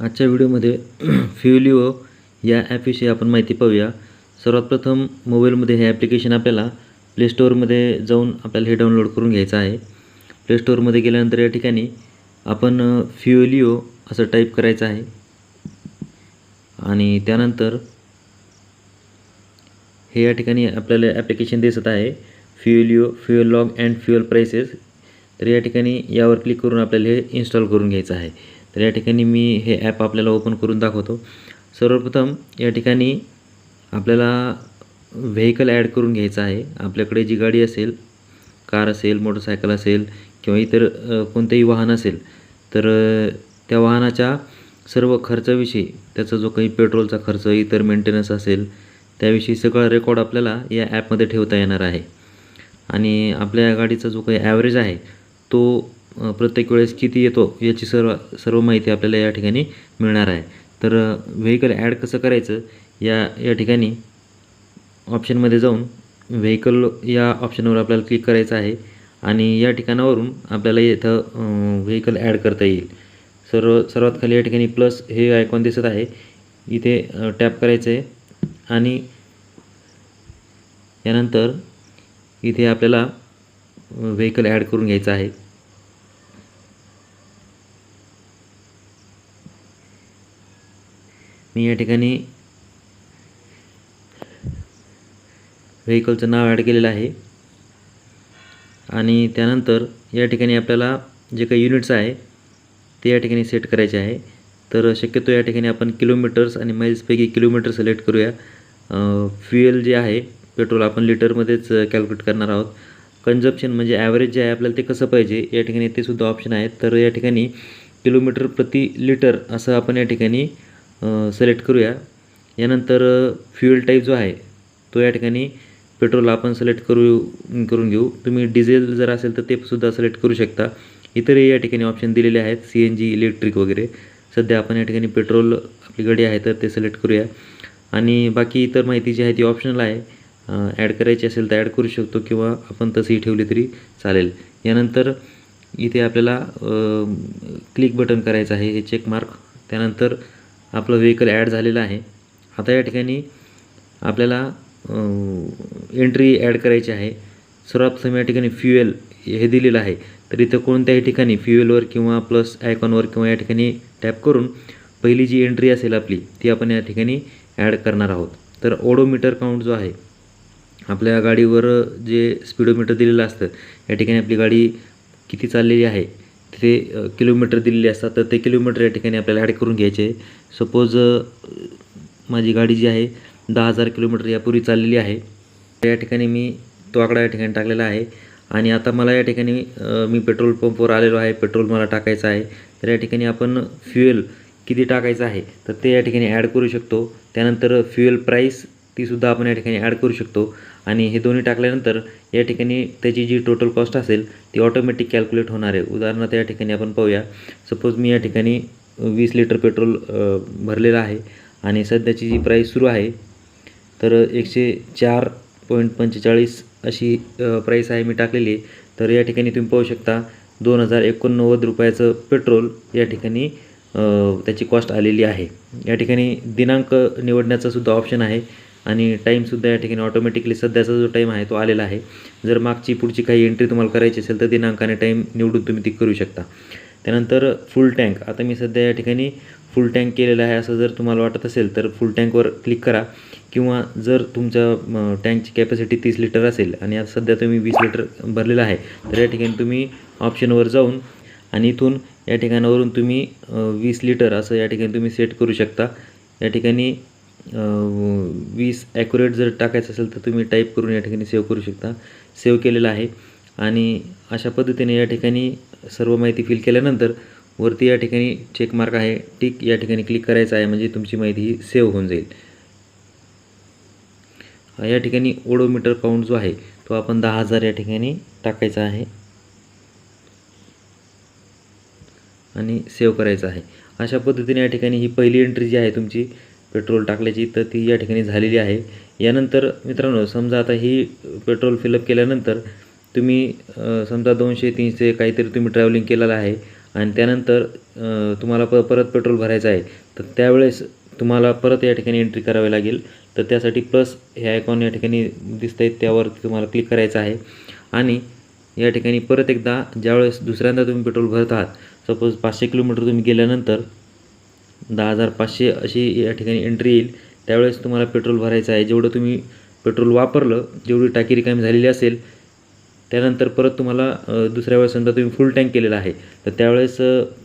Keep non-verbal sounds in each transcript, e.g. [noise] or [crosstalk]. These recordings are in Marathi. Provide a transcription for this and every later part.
आजच्या व्हिडिओमध्ये [clears throat] फ्युलिओ या ॲपविषयी आपण माहिती पाहूया. सर्वात प्रथम मोबाईलमध्ये हे ॲप्लिकेशन आपल्याला प्ले स्टोअरमध्ये जाऊन आपल्याला हे डाउनलोड करून घ्यायचं आहे. प्ले स्टोअरमध्ये गेल्यानंतर या ठिकाणी आपण फ्युलिओ असं टाईप करायचं आहे. आणि त्यानंतर हे या ठिकाणी आपल्याला ॲप्लिकेशन दिसत आहे. Fuelio fuel log and fuel prices. तर या ठिकाणी यावर क्लिक करून आपल्याला हे इन्स्टॉल करून घ्यायचं आहे. तर या ठिकाणी मी हे ॲप आपल्याला ओपन करून दाखवतो. सर्वप्रथम या ठिकाणी आपल्याला व्हेकल ॲड करून घ्यायचं आहे. आपल्याकडे जी गाडी असेल कार असेल मोटरसायकल असेल किंवा इतर कोणतेही वाहन असेल तर त्या वाहनाच्या सर्व खर्चाविषयी त्याचा जो काही पेट्रोलचा खर्च इतर मेंटेनन्स असेल त्याविषयी सगळा रेकॉर्ड आपल्याला या ॲपमध्ये ठेवता येणार आहे. आणि आपल्या गाडीचा जो काही ॲव्हरेज आहे तो प्रत्येक वेळेस किती येतो याची सर्व सर्व माहिती आपल्याला या ठिकाणी मिळणार आहे. तर व्हेकल ॲड कसं करायचं? या या ठिकाणी ऑप्शनमध्ये जाऊन व्हेकल या ऑप्शनवर आपल्याला क्लिक करायचं आहे आणि या ठिकाणावरून आपल्याला इथं व्हेकल ॲड करता येईल. सर्व सर्वात खाली या ठिकाणी प्लस हे आयकॉन दिसत आहे. इथे टॅप करायचं आहे आणि यानंतर इथे आपल्याला व्हेकल ॲड करून घ्यायचं आहे. मी या ठिकाणी व्हेकलचं नाव ॲड केलेलं आहे. आणि त्यानंतर या ठिकाणी आपल्याला जे काही युनिट्स आहे ते या ठिकाणी सेट करायचे आहे. तर शक्यतो या ठिकाणी आपण किलोमीटर्स आणि माईल्सपैकी किलोमीटर सिलेक्ट करूया. फ्युएल जे आहे पेट्रोल आपण लिटरमध्येच कॅल्क्युलेट करणार आहोत. कन्झप्शन म्हणजे ॲव्हरेज जे आहे आपल्याला ते कसं पाहिजे या ठिकाणी ते सुद्धा ऑप्शन आहेत. तर या ठिकाणी किलोमीटर प्रति लिटर असं आपण या ठिकाणी सिलेक्ट करूया. यानंतर फ्युएल टाईप जो आहे तो या ठिकाणी पेट्रोल आपण सिलेक्ट करू करून घेऊ. तुम्ही डिझेल जर असेल तर ते सुद्धा सिलेक्ट करू शकता. इतरही या ठिकाणी ऑप्शन दिलेले आहेत सी एन जी इलेक्ट्रिक वगैरे. सध्या आपण या ठिकाणी पेट्रोल आपली गाडी आहे तर ते सिलेक्ट करूया. आणि बाकी इतर माहिती जी आहे ती ऑप्शनल आहे. ॲड करायची असेल तर ॲड करू शकतो किंवा आपण तसंही ठेवली तरी चालेल. यानंतर इथे आपल्याला क्लिक बटन करायचं आहे हे चेक मार्क त्यानंतर आपलं व्हेकल ॲड झालेलं आहे. आता या ठिकाणी आपल्याला एंट्री ॲड करायची आहे. सर्वात प्रथम या ठिकाणी फ्युएल हे दिलेलं आहे. तर इथं कोणत्याही ठिकाणी फ्युएलवर किंवा प्लस आयकॉनवर किंवा या ठिकाणी टॅप करून पहिली जी एंट्री असेल आपली ती आपण या ठिकाणी ॲड करणार आहोत. तर ओडोमीटर काउंट जो आहे आपल्या गाडीवर जे स्पीडोमीटर दिलेलं असतं या ठिकाणी आपली गाडी किती चाललेली आहे तिथे किलोमीटर दिलेले असतात तर ते किलोमीटर या ठिकाणी आपल्याला ॲड करून घ्यायचे. सपोज माझी गाडी जी आहे दहा हजार किलोमीटर यापूर्वी चाललेली आहे. या ठिकाणी मी तो आकडा या ठिकाणी टाकलेला आहे. आणि आता मला या ठिकाणी मी पेट्रोल पंपवर आलेलो आहे. पेट्रोल मला टाकायचं आहे. तर या ठिकाणी आपण फ्युएल किती टाकायचं आहे तर ते या ठिकाणी ॲड करू शकतो. त्यानंतर फ्युएल प्राईस तीसुद्धा आपण या ठिकाणी ॲड करू शकतो. आणि हे दोन्ही टाकल्यानंतर या ठिकाणी त्याची जी टोटल कॉस्ट असेल ती ऑटोमॅटिक कॅल्क्युलेट होणार आहे. उदाहरणार्थ या ठिकाणी आपण पाहूया. सपोज मी या ठिकाणी वीस लिटर पेट्रोल भरलेलं आहे आणि सध्याची जी प्राईस सुरू आहे तर एकशे चार पॉईंट पंचेचाळीस अशी प्राईस आहे मी टाकलेली तर या ठिकाणी तुम्ही पाहू शकता दोन हजार एकोणनव्वद रुपयाचं पेट्रोल या ठिकाणी त्याची कॉस्ट आलेली आहे. या ठिकाणी दिनांक निवडण्याचा सुद्धा ऑप्शन आहे. आणि टाईमसुद्धा या ठिकाणी ऑटोमॅटिकली सध्याचा जो टाईम आहे तो आलेला आहे. जर मागची पुढची काही एंट्री तुम्हाला करायची असेल तर दिनांक आणि टाईम निवडून तुम्ही ती करू शकता. त्यानंतर फुल टँक आता मी सध्या या ठिकाणी फुल टँक केलेलं आहे. असं जर तुम्हाला वाटत असेल तर फुल टँकवर क्लिक करा. किंवा जर तुमच्या टँकची कॅपॅसिटी तीस लिटर असेल आणि आता सध्या तुम्ही वीस लिटर भरलेलं आहे तर या ठिकाणी तुम्ही ऑप्शनवर जाऊन आणि इथून या ठिकाणावरून तुम्ही वीस लिटर असं या ठिकाणी तुम्ही सेट करू शकता. या ठिकाणी वीस ॲक्युरेट जर टाकायचं असेल तर तुम्ही टाईप करून या ठिकाणी सेव्ह करू शकता. सेव्ह केलेलं आहे. आणि अशा पद्धतीने या ठिकाणी सर्व माहिती फिल केल्यानंतर वरती या ठिकाणी चेक मार्क आहे. टिक या ठिकाणी क्लिक करायचं आहे म्हणजे तुमची माहिती ही सेव्ह होऊन जाईल. या ठिकाणी ओडोमीटर काउंट जो आहे तो आपण दहा हजार या ठिकाणी टाकायचा आहे. आणि सेव्ह करायचा आहे. अशा पद्धतीने या ठिकाणी ही पहिली एंट्री जी आहे तुमची पेट्रोल टाकल्याची तर ती या ठिकाणी झालेली आहे. यानंतर मित्रांनो समजा आता ही पेट्रोल फिलअप केल्यानंतर तुम्ही समजा दोनशे तीनशे काहीतरी तुम्ही ट्रॅव्हलिंग केलेलं आहे आणि त्यानंतर तुम्हाला प परत पेट्रोल भरायचं आहे तर त्यावेळेस तुम्हाला परत या ठिकाणी एंट्री करावी लागेल. तर त्यासाठी प्लस हे आयकॉन या ठिकाणी दिसत आहेत त्यावर तुम्हाला क्लिक करायचं आहे. आणि या ठिकाणी परत एकदा ज्यावेळेस दुसऱ्यांदा तुम्ही पेट्रोल भरत आहात सपोज पाचशे किलोमीटर तुम्ही गेल्यानंतर दहा हजार पाचशे अशी या ठिकाणी एंट्री येईल. त्यावेळेस तुम्हाला पेट्रोल भरायचं आहे. जेवढं तुम्ही पेट्रोल वापरलं जेवढी टाकी रिकामी झालेली असेल त्यानंतर परत तुम्हाला दुसऱ्या वेळेस समजा तुम्ही फुल टँक केलेला आहे तर त्यावेळेस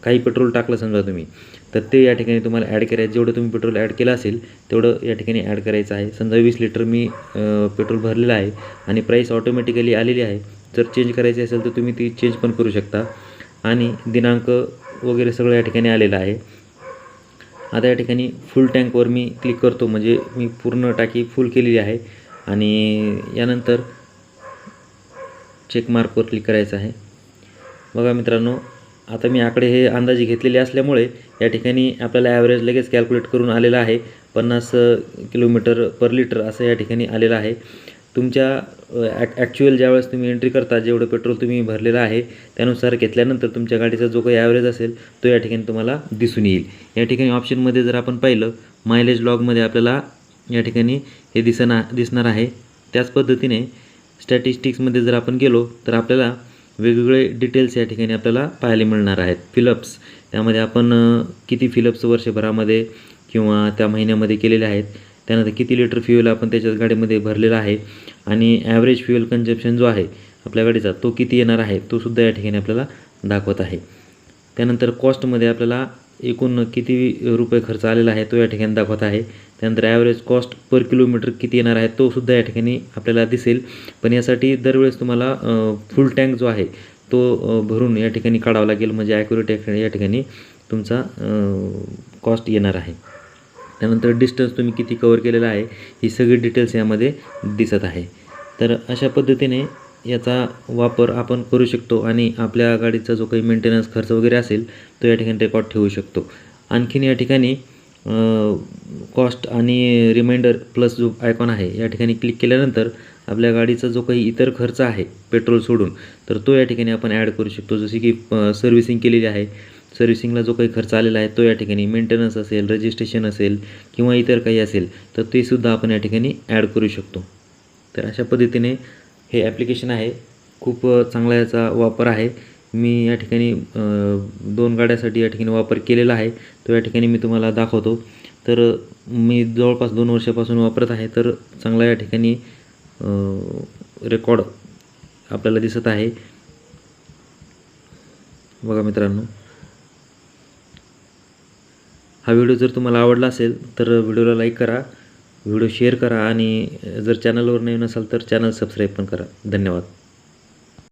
काही पेट्रोल टाकलं समजा तुम्ही तर ते या ठिकाणी तुम्हाला ॲड करायचं जेवढं तुम्ही पेट्रोल ॲड केलं असेल तेवढं या ठिकाणी ॲड करायचं आहे. समजा वीस लिटर मी पेट्रोल भरलेलं आहे आणि प्राईस ऑटोमॅटिकली आलेली आहे. जर चेंज करायची असेल तर तुम्ही ती चेंज पण करू शकता. आणि दिनांक वगैरे सगळं या ठिकाणी आलेलं आहे. आता या ठिकाणी फुल टँकवर मी क्लिक करतो. म्हणजे मी पूर्ण टाकी फुल केलेली आहे. आणि यानंतर चेक मार्कवर क्लिक करायचं आहे. बघा मित्रांनो आता मी आकडे हे अंदाजे घेतलेले असल्यामुळे या ठिकाणी आपल्याला ॲव्हरेज लगेच कॅल्क्युलेट करून आलेलं आहे. पन्नास किलोमीटर पर लिटर असं या ठिकाणी आलेलं आहे. तुमच्या ॲ ॲक्च्युअल ज्यावेळेस तुम्ही एंट्री करता जेवढं पेट्रोल तुम्ही भरलेलं आहे त्यानुसार घेतल्यानंतर तुमच्या गाडीचा जो काही ॲव्हरेज असेल तो या ठिकाणी तुम्हाला दिसून येईल. या ठिकाणी ऑप्शनमध्ये जर आपण पाहिलं मायलेज लॉगमध्ये आपल्याला या ठिकाणी हे दिसना दिसणार आहे. त्याच पद्धतीने स्टॅटिस्टिक्समध्ये जर आपण गेलो तर आपल्याला वेगवेगळे डिटेल्स या ठिकाणी आपल्याला पाहायला मिळणार आहेत. फिलअप्स त्यामध्ये आपण किती फिलअप्स वर्षभरामध्ये किंवा त्या महिन्यामध्ये केलेले आहेत. त्यानंतर किती लिटर फ्युएल आपण त्याच्याच गाडीमध्ये भरलेला आहे आणि ॲव्हरेज फ्युएल कन्झप्शन जो आहे आपल्या गाडीचा तो किती येणार आहे तो सुद्धा या ठिकाणी आपल्याला दाखवत आहे. त्यानंतर कॉस्टमध्ये आपल्याला एकूण किती रुपये खर्च आलेला आहे तो या ठिकाणी दाखवत आहे. त्यानंतर ॲव्हरेज कॉस्ट पर किलोमीटर किती येणार आहे तो सुद्धा या ठिकाणी आपल्याला दिसेल. पण यासाठी दरवेळेस तुम्हाला फुल टँक जो आहे तो भरून या ठिकाणी काढावा लागेल. म्हणजे ॲक्युरेट या ठिकाणी तुमचा कॉस्ट येणार आहे. त्यानंतर डिस्टन्स तुम्ही किती कवर केलेला आहे ही सगळी डिटेल्स यामध्ये दिसत आहे. तर अशा पद्धतीने याचा वापर आपण करू शकतो आणि आपल्या गाडीचा जो काही मेंटेनन्स खर्च वगैरे असेल तो या ठिकाणी रेकॉर्ड ठेवू शकतो. आणखीन या ठिकाणी कॉस्ट आणि रिमाइंडर प्लस जो आयकॉन आहे या ठिकाणी क्लिक केल्यानंतर आपल्या गाडीचा जो काही इतर खर्च आहे पेट्रोल सोडून तर तो या ठिकाणी आपण ॲड करू शकतो. जसे की सर्व्हिसिंग केलेली आहे सर्व्हिसिंगला जो काही खर्च आलेला आहे तो या ठिकाणी मेंटेनन्स असेल रजिस्ट्रेशन असेल किंवा इतर काही असेल तर ते सुद्धा आपण या ठिकाणी ॲड करू शकतो. तर अशा पद्धतीने हे ॲप्लिकेशन आहे. खूप चांगला याचा वापर आहे. मी या ठिकाणी दोन गाड्यासाठी या ठिकाणी वापर केलेला आहे. तो या ठिकाणी मी तुम्हाला दाखवतो. तर मी जवळपास दोन वर्षापासून वापरत आहे. तर चांगला या ठिकाणी रेकॉर्ड आपल्याला दिसत आहे. बघा मित्रांनो. हा व्हिडिओ जर तुम्हाला आवडला असेल तर व्हिडिओला लाईक करा व्हिडिओ शेअर करा आणि जर चॅनलवर नवीन असाल तर चॅनल सबस्क्राईब पण करा. धन्यवाद.